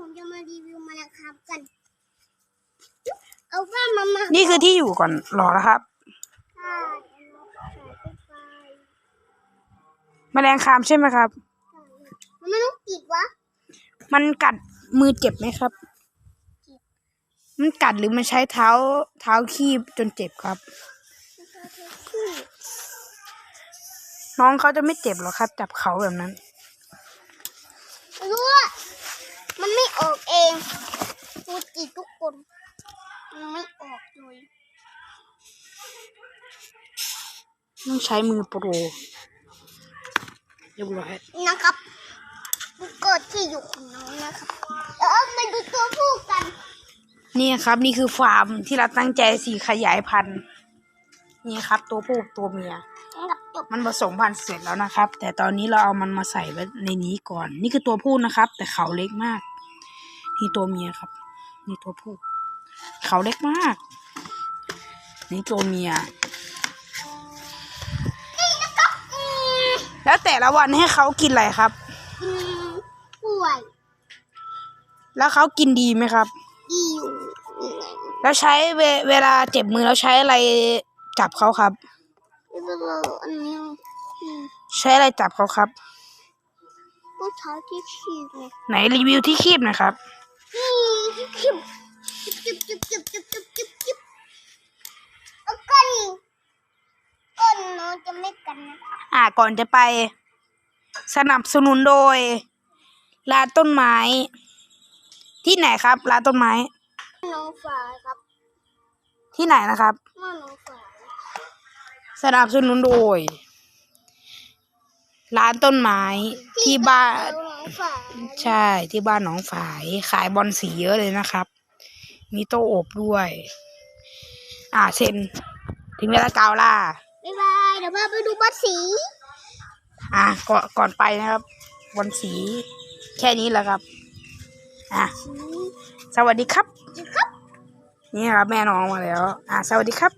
ผมจะมารีวิวแมลงครับกัน เอาว่ามามานี่คือที่อยู่ก่อนรอแล้วครับใช่เอาใส่ไปแมลงคามใช่ไหมครับ มันไม่ต้องติดวะมันกัดมือเจ็บไหมครับ มันกัดหรือมันใช้เท้าเท้าคีบจนเจ็บครับ น้องเขาจะไม่เจ็บหรอกครับ จับเขาแบบนั้น รู้ว่า มันไม่ออกเองฟูจิทุกคน มันไม่ออกเลยต้องใช้มือโปรเรียบร้อยนี่นะครับมันเกิดที่อยู่ของน้องนะครับเออมาดูตัวผู้กัน นี่ครับ นี่คือฟาร์มที่เราตั้งใจสีขยายพันธุ์ นี่ครับ ตัวผู้กับตัวเมียนะครับจบ มันผสมพันธุ์เสร็จแล้วนะครับ แต่ตอนนี้เราเอามันมาใส่ไว้ในนี้ก่อน นี่คือตัวผู้นะครับ แต่เขาเล็กมาก นี่ตัวเมียครับ นี่ตัวผู้ เขาเล็กมาก นี่ตัวเมียนี่นะครับอืมแล้วแต่ละวันให้เขากินอะไรครับอืมป่วย แล้วเขากินดีไหมครับ ดีอยู่ แล้วใช้เวเวลาเจ็บมือแล้วใช้อะไรจับเขาครับแล้ว อันนี้อืมใช้อะไรจับเขาครับผู้ชายที่ขี้เนี่ยไหนรีวิวที่คีบหน่อยครับนี่ที่ขี้จิบจิบจิบจิบจิบจิบจิบแล้วกันก้นน้องจะไม่กันนะอ่าก่อนจะไป สนับสนุนโดยร้านต้นไม้ ที่ไหนครับร้านต้นไม้น้องฝ่ายครับ ที่ไหนนะครับว่าน้องฝ่าย สนับสนุนโดย ร้านต้นไม้ที่บ้านน้องฝ่ายใช่ที่บ้านหนองฝาย ขายบอลสีเยอะเลยนะครับ มีโต๊ะอบด้วย อ่าเซ็นถึงเวลากาวล่าบ๊ายบายเดี๋ยวมาไปดูบัตรสี อะก่อนก่อนไปนะครับบอลสี แค่นี้แหละครับ อะสวัสดีครับครับนี่ครับแม่น้องมาแล้ว อะสวัสดีครับ